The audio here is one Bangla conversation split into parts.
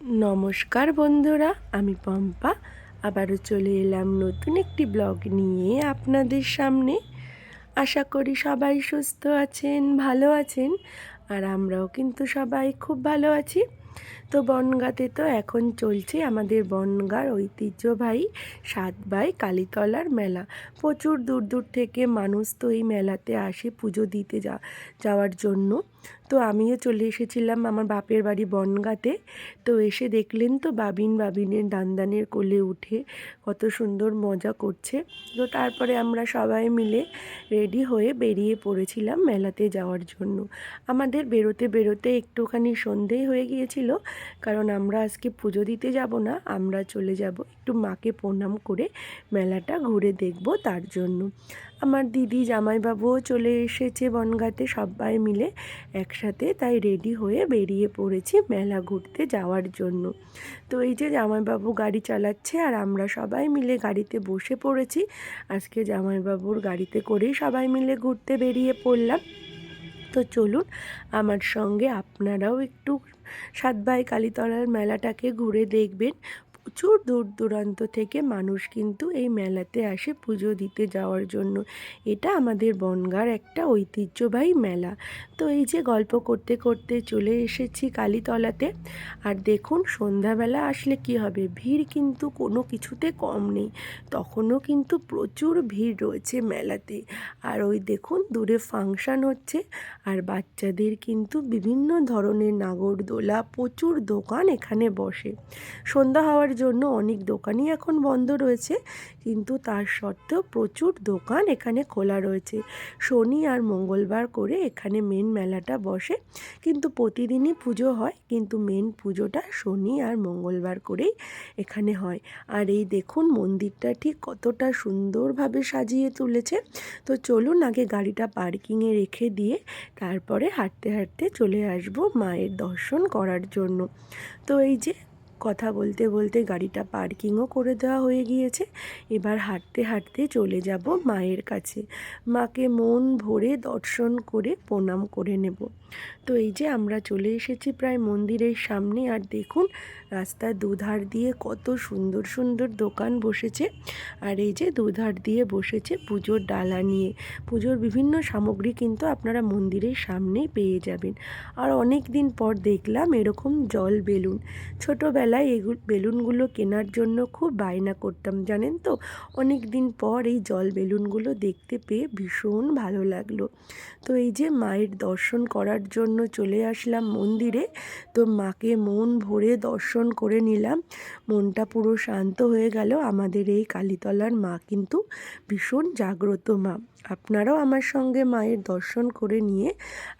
নমস্কার বন্ধুরা, আমি পম্পা। আবারও চলে এলাম নতুন একটি ব্লগ নিয়ে আপনাদের সামনে। আশা করি সবাই সুস্থ আছেন, ভালো আছেন, আর আমরাও কিন্তু সবাই খুব ভালো আছি। তো বনগাঁতে তো এখন চলছে আমাদের বনগাঁর ঐতিহ্যবাহী সাতবাই কালীতলার মেলা। প্রচুর দূর দূর থেকে মানুষ তো এই মেলাতে আসে পুজো দিতে যা, যাওয়ার জন্য। তো আমিও চলে এসেছিলাম আমার বাপের বাড়ি বনগাঁতে। তো এসে দেখলেন তো বাবিন বাবিনের দানদানের কোলে উঠে কত সুন্দর মজা করছে। তো তারপরে আমরা সবাই মিলে রেডি হয়ে বেরিয়ে পড়েছিলাম মেলাতে যাওয়ার জন্য। আমাদের বেরোতে বেরোতে একটুখানি সন্ধেই হয়ে গিয়েছিল, কারণ আমরা আজকে পুজো দিতে যাব না, আমরা চলে যাব একটু মাকে প্রণাম করে মেলাটা ঘুরে দেখব তার জন্য। আমার দিদি জামাইবাবুও চলে এসেছে বনগাঁতে সবাই মিলে একসাথে, তাই রেডি হয়ে বেরিয়ে পড়েছি মেলা ঘুরতে যাওয়ার জন্য। তো এই যে জামাইবাবু গাড়ি চালাচ্ছে আর আমরা সবাই মিলে গাড়িতে বসে পড়েছি। আজকে জামাইবাবুর গাড়িতে করেই সবাই মিলে ঘুরতে বেরিয়ে পড়লাম। তো চলুন, আমার সঙ্গে আপনারাও একটু সাতবাই কালীতলার মেলাটাকে ঘুরে দেখবেন। প্রচুর দূর দূরান্ত থেকে মানুষ কিন্তু এই মেলাতে আসে পুজো দিতে যাওয়ার জন্য। এটা আমাদের বনগার একটা ঐতিহ্যবাহী মেলা। তো এই যে গল্প করতে করতে চলে এসেছি কালীতলাতে। আর দেখুন, সন্ধ্যাবেলা আসলে কি হবে? ভিড় কিন্তু কোনো কিছুতে কম নেই। তখনও কিন্তু প্রচুর ভিড় রয়েছে মেলাতে। আর ওই দেখুন, দূরে ফাংশান হচ্ছে। আর বাচ্চাদের কিন্তু বিভিন্ন ধরনের নাগরদোলা, প্রচুর দোকান এখানে বসে। সন্ধ্যা হওয়ার জন্য অনেক দোকানই এখন বন্ধ রয়েছে। কিন্তু তার সত্ত্বেও প্রচুর দোকান এখানে খোলা রয়েছে। শনি আর মঙ্গলবার করে এখানে মেন মেলাটা বসে। কিন্তু প্রতিদিনই পুজো হয়। কিন্তু মেন পুজোটা শনি আর মঙ্গলবার করেই এখানে হয়। আর এই দেখুন, মন্দিরটা ঠিক কতটা সুন্দরভাবে সাজিয়ে তুলেছে। তো চলুন আগে গাড়িটা পার্কিংয়ে রেখে দিয়ে তারপরে হাঁটতে হাঁটতে চলে আসব মায়ের দর্শন করার জন্য। তো এই যে কথা বলতে বলতে গাড়িটা পার্কিংও করে দেওয়া হয়ে গিয়েছে। এবার হাঁটতে হাঁটতে চলে যাব মায়ের কাছে। মাকে মন ভরে দর্শন করে প্রণাম করে নেব। তো এই যে আমরা চলে এসেছি প্রায় মন্দিরের সামনে আর দেখুন রাস্তার দুধার দিয়ে কত সুন্দর সুন্দর দোকান বসেছে। আর এই যে দুধার দিয়ে বসেছে পুজোর ডালা নিয়ে। পুজোর বিভিন্ন সামগ্রী কিন্তু আপনারা মন্দিরের সামনে পেয়ে যাবেন। আর অনেক দিন পর দেখলাম এরকম জল বেলুন। ছোটোবেলায় এগুলো বেলুনগুলো কেনার জন্য খুব বায়না করতাম, জানেন তো? অনেক দিন পর এই জল বেলুনগুলো দেখতে পেয়ে ভীষণ ভালো লাগল। তো এই যে মায়ের দর্শন করার জন্য চলে আসলাম মন্দিরে, তো মাকে মন ভরে দর্শন করে নিলাম। মনটা পুরো শান্ত হয়ে গেল। আমাদের এই কালীতলার মা কিন্তু ভীষণ জাগ্রত মা। আপনারাও আমার সঙ্গে মায়ের দর্শন করে নিয়ে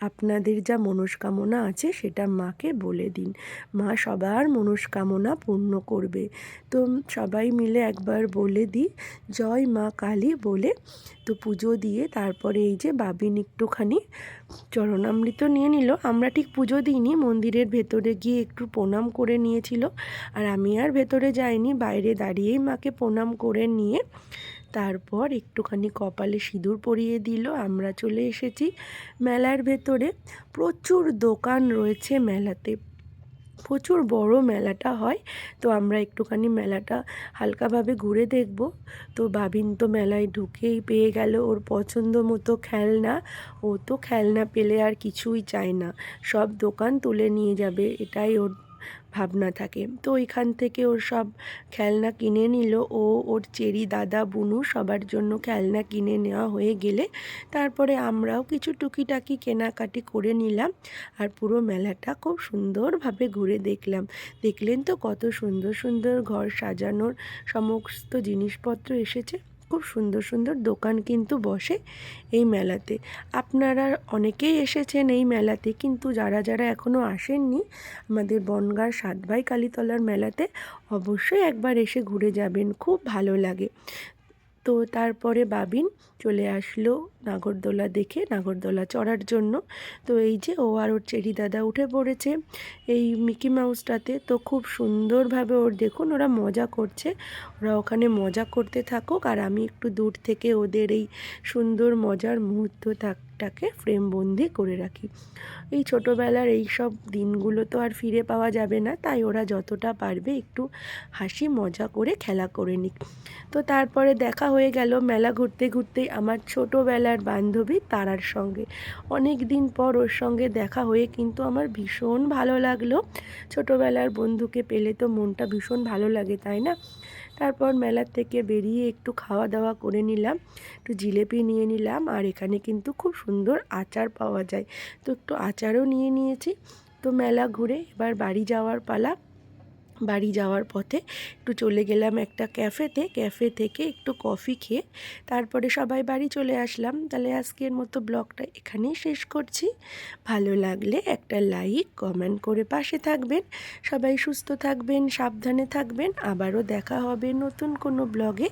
আপনাদের যা মনস্কামনা আছে সেটা মাকে বলে দিন। মা সবার মনস্কামনা পূর্ণ করবে। তো সবাই মিলে একবার বলে দিই, জয় মা কালী বলে তো পুজো দিয়ে তারপরে এই যে বাবিন একটুখানি চরণামৃত নিয়ে নিল। আমরা ঠিক পুজো দিইনি, মন্দিরের ভেতরে গিয়ে একটু প্রণাম করে নিয়েছিল। আর আমি আর ভেতরে যাইনি, বাইরে দাঁড়িয়েই মাকে প্রণাম করে নিয়ে তারপর একটুখানি কপালে সিঁদুর পরিয়ে দিল। আমরা চলে এসেছি মেলার ভেতরে। প্রচুর দোকান রয়েছে মেলাতে। প্রচুর বড় মেলাটা হয়, তো আমরা একটুখানি মেলাটা হালকাভাবে ঘুরে দেখব। তো বাবিন তো মেলায় ঢুকেই পেয়ে গেল ওর পছন্দ মতো খেলনা। ও তো খেলনা পেলে আর কিছুই চায় না। সব দোকান তুলে নিয়ে যাবে, এটাই ওর ভাবনা থাকে। তো ওইখান থেকে ওর সব খেলনা কিনে নিল। ও ওর চেরি দাদা বুনু সবার জন্য খেলনা কিনে নেওয়া হয়ে গেলে তারপরে আমরাও কিছু টুকিটাকি কেনাকাটি করে নিলাম আর পুরো মেলাটা খুব সুন্দরভাবে ঘুরে দেখলাম। দেখলেন তো কত সুন্দর সুন্দর ঘর সাজানোর সমস্ত জিনিসপত্র এসেছে। খুব সুন্দর সুন্দর দোকান কিন্তু বসে এই মেলাতে। আপনারা অনেকেই এসেছেন এই মেলাতে, কিন্তু যারা যারা এখনও আসেননি, আমাদের বনগাঁর সাতভাই কালীতলার মেলাতে অবশ্যই একবার এসে ঘুরে যাবেন, খুব ভালো লাগে। তো তারপরে বাবিন চলে আসলো নাগরদোলা দেখে, নাগরদোলা চড়ার জন্য। তো এই যে ও আর ওর চেরি দাদা উঠে পড়েছে এই মিকি মাউসটাতে। তো খুব সুন্দরভাবে ওর দেখুন ওরা মজা করছে। ওরা ওখানে মজা করতে থাকুক আর আমি একটু দূর থেকে ওদের এই সুন্দর মজার মুহূর্ত থাক লাইফটাকে ফ্রেমবন্দি করে রাখি। এই ছোটোবেলার এই সব দিনগুলো তো আর ফিরে পাওয়া যাবে না, তাই ওরা যতটা পারবে একটু হাসি মজা করে খেলা করে নিক। তো তারপরে দেখা হয়ে গেল মেলা ঘুরতে ঘুরতেই আমার ছোটোবেলার বান্ধবী তারার সঙ্গে। অনেক দিন পর ওর সঙ্গে দেখা হয়ে কিন্তু আমার ভীষণ ভালো লাগল। ছোটোবেলার বন্ধুকে পেলে তো মনটা ভীষণ ভালো লাগে, তাই না? তারপর মেলার থেকে বেরিয়ে একটু খাওয়া দাওয়া করে নিলাম, একটু জিলেপি নিয়ে নিলাম আর এখানে কিন্তু খুব সুন্দর আচার পাওয়া যায়। তো একটু আচারও নিয়ে নিয়েছি। তো মেলা ঘুরে এবার বাড়ি যাওয়ার পালা। বাড়ি যাওয়ার পথে একটু চলে গেলাম একটা ক্যাফেতে। ক্যাফে থেকে একটু কফি খেয়ে তারপরে সবাই বাড়ি চলে আসলাম। তাহলে আজকের মতো ব্লগটা এখানেই শেষ করছি। ভালো লাগলে একটা লাইক, কমেন্ট করে পাশে থাকবেন। সবাই সুস্থ থাকবেন, সাবধানে থাকবেন। আবারও দেখা হবে নতুন কোনো ব্লগে।